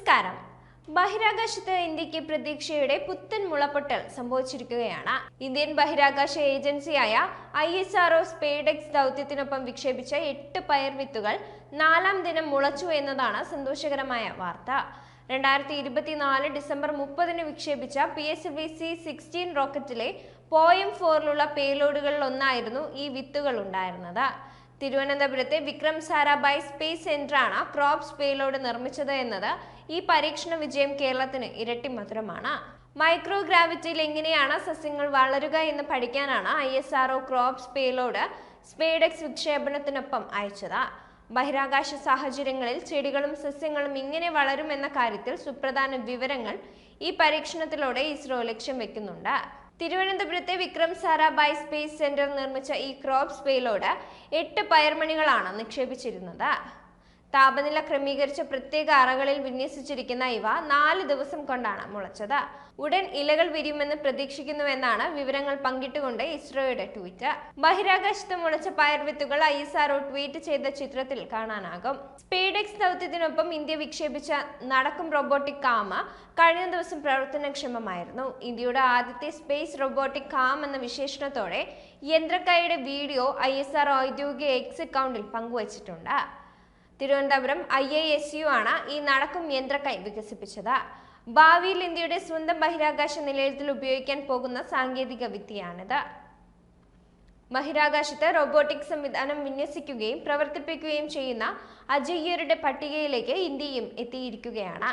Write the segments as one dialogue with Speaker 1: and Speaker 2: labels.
Speaker 1: നമസ്കാരം. ബഹിരാകാശത്ത് ഇന്ത്യയ്ക്ക് പ്രതീക്ഷയുടെ പുത്തൻ മുളപ്പൊട്ടൽ സംഭവിച്ചിരിക്കുകയാണ്. ഇന്ത്യൻ ബഹിരാകാശ ഏജൻസിയായ ഐ എസ് ആർ സ്പേഡെക്സ് ദൗത്യത്തിനൊപ്പം വിക്ഷേപിച്ച എട്ട് പയർ വിത്തുകൾ നാലാം ദിനം മുളച്ചു എന്നതാണ് സന്തോഷകരമായ വാർത്ത. രണ്ടായിരത്തി ഇരുപത്തിനാല് ഡിസംബർ മുപ്പതിന് വിക്ഷേപിച്ച P S V C sixteen റോക്കറ്റിലെ POEM ഫോറിലുള്ള പേലോഡുകളിൽ ഒന്നായിരുന്നു ഈ വിത്തുകൾ ഉണ്ടായിരുന്നത്. തിരുവനന്തപുരത്തെ വിക്രം സാരാഭായ് സ്പേസ് സെന്ററാണ് ക്രോപ്സ് പേലോഡ് നിർമ്മിച്ചത് എന്നത് ഈ പരീക്ഷണ വിജയം കേരളത്തിന് ഇരട്ടി മധുരമാണ്. മൈക്രോ ഗ്രാവിറ്റിയിൽ എങ്ങനെയാണ് സസ്യങ്ങൾ വളരുക എന്ന് പഠിക്കാനാണ് I S R crops payload Spadex വിക്ഷേപണത്തിനൊപ്പം അയച്ചത്. ബഹിരാകാശ സാഹചര്യങ്ങളിൽ ചെടികളും സസ്യങ്ങളും ഇങ്ങനെ വളരുമെന്ന കാര്യത്തിൽ സുപ്രധാന വിവരങ്ങൾ ഈ പരീക്ഷണത്തിലൂടെ ഇസ്രോ ലക്ഷ്യം വെക്കുന്നുണ്ട്. തിരുവനന്തപുരത്തെ വിക്രം സാരാഭായ് സ്പേസ് സെന്റർ നിർമ്മിച്ച ഈ ക്രോപ്സ് പേലോഡ് എട്ട് പയർമണികളാണ് നിക്ഷേപിച്ചിരുന്നത്. താപനില ക്രമീകരിച്ച പ്രത്യേക അറകളിൽ വിന്യസിച്ചിരിക്കുന്ന ഇവ നാല് ദിവസം കൊണ്ടാണ് മുളച്ചത്. ഉടൻ ഇലകൾ വിരിയുമെന്ന് പ്രതീക്ഷിക്കുന്നുവെന്നാണ് വിവരങ്ങൾ പങ്കിട്ടുകൊണ്ട് ഇസ്രോയുടെ ട്വീറ്റ്. ബഹിരാകാശത്ത് മുളച്ച പയർവിത്തുകൾ I S R O tweet ചെയ്ത ചിത്രത്തിൽ കാണാനാകും. സ്പീഡെക്സ് ദൗത്യത്തിനൊപ്പം ഇന്ത്യ വിക്ഷേപിച്ച നടക്കും റോബോട്ടിക് കാമ കഴിഞ്ഞ ദിവസം പ്രവർത്തനക്ഷമമായിരുന്നു. ഇന്ത്യയുടെ ആദ്യത്തെ സ്പേസ് റോബോട്ടിക് കാം എന്ന വിശേഷണത്തോടെ യന്ത്രക്കായുടെ വീഡിയോ ഐ എസ് ആർ ഔദ്യോഗിക എക്സ് അക്കൗണ്ടിൽ പങ്കുവച്ചിട്ടുണ്ട്. Thiruvananthapuram I I S U ആണ് ഈ നടക്കും യന്ത്രക്കൈ വികസിപ്പിച്ചത്. ഭാവിയിൽ ഇന്ത്യയുടെ സ്വന്തം ബഹിരാകാശ നിലയത്തിൽ ഉപയോഗിക്കാൻ പോകുന്ന സാങ്കേതിക വിദ്യയാണിത്. ബഹിരാകാശത്ത് റോബോട്ടിക് സംവിധാനം വിന്യസിക്കുകയും പ്രവർത്തിപ്പിക്കുകയും ചെയ്യുന്ന അജയ്യരുടെ പട്ടികയിലേക്ക് ഇന്ത്യയും എത്തിയിരിക്കുകയാണ്.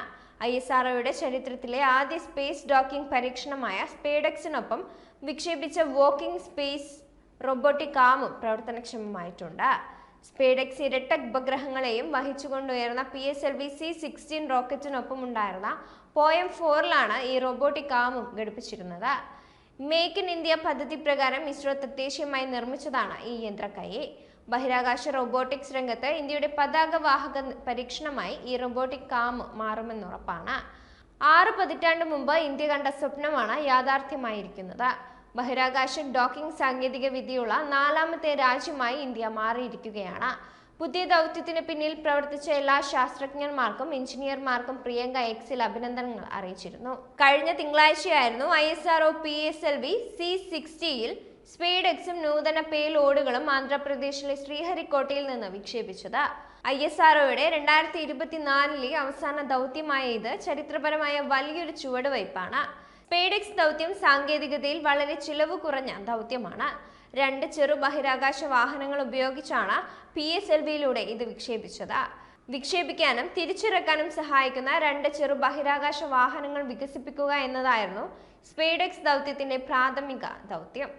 Speaker 1: ഐ എസ് ആർഒയുടെ ചരിത്രത്തിലെ ആദ്യ സ്പേസ് ഡോക്കിംഗ് പരീക്ഷണമായ സ്പേഡക്സിനൊപ്പം വിക്ഷേപിച്ച വോക്കിംഗ് സ്പേസ് റോബോട്ടിക് ആമും പ്രവർത്തനക്ഷമമായിട്ടുണ്ട്. സ്പേഡെക്സ് ഇരട്ട ഉപഗ്രഹങ്ങളെയും വഹിച്ചുകൊണ്ടുയർന്ന P S L V C sixteen റോക്കറ്റിനൊപ്പം ഉണ്ടായിരുന്ന പോയം ഫോറിലാണ് ഈ റോബോട്ടിക് ആമും ഘടിപ്പിച്ചിരുന്നത്. മേക്ക് ഇൻ ഇന്ത്യ പദ്ധതി പ്രകാരം ഇസ്രോ തദ്ദേശീയമായി നിർമ്മിച്ചതാണ് ഈ യന്ത്രക്കൈ. ബഹിരാകാശ റോബോട്ടിക്സ് രംഗത്ത് ഇന്ത്യയുടെ പതാക വാഹക പരീക്ഷണമായി ഈ റോബോട്ടിക് കാം മാറുമെന്നുറപ്പാണ്. ആറ് പതിറ്റാണ്ട് മുമ്പ് ഇന്ത്യ കണ്ട സ്വപ്നമാണ് യാഥാർത്ഥ്യമായിരിക്കുന്നത്. ബഹിരാകാശ ഡോക്കിംഗ് സാങ്കേതിക വിദ്യയുള്ള നാലാമത്തെ രാജ്യമായി ഇന്ത്യ മാറിയിരിക്കുകയാണ്. പുതിയ ദൗത്യത്തിന് പിന്നിൽ പ്രവർത്തിച്ച എല്ലാ ശാസ്ത്രജ്ഞന്മാർക്കും എഞ്ചിനീയർമാർക്കും പ്രിയങ്ക എക്സിൽ അഭിനന്ദനങ്ങൾ അറിയിച്ചിരുന്നു. കഴിഞ്ഞ തിങ്കളാഴ്ചയായിരുന്നു I S R O P S L V C സിക്സ്റ്റിയിൽ speed എക്സും നൂതന പേലോഡുകളും ആന്ധ്രാപ്രദേശിലെ ശ്രീഹരിക്കോട്ടയിൽ നിന്ന് വിക്ഷേപിച്ചത്. ഐ എസ് ആർഒയുടെ രണ്ടായിരത്തി ഇരുപത്തിനാലിലെ അവസാന ദൗത്യമായ ഇത് ചരിത്രപരമായ വലിയൊരു ചുവടുവയ്പ്പാണ്. സ്പേഡെക്സ് ദൗത്യം സാങ്കേതികതയിൽ വളരെ ചിലവ് കുറഞ്ഞ ദൗത്യമാണ്. രണ്ട് ചെറു ബഹിരാകാശ വാഹനങ്ങൾ ഉപയോഗിച്ചാണ് പി എസ് എൽ വിയിലൂടെ ഇത് വിക്ഷേപിച്ചത്. വിക്ഷേപിക്കാനും തിരിച്ചിറക്കാനും സഹായിക്കുന്ന രണ്ട് ചെറു ബഹിരാകാശ വാഹനങ്ങൾ വികസിപ്പിക്കുക എന്നതായിരുന്നു സ്പേഡെക്സ് ദൗത്യത്തിന്റെ പ്രാഥമിക ദൗത്യം.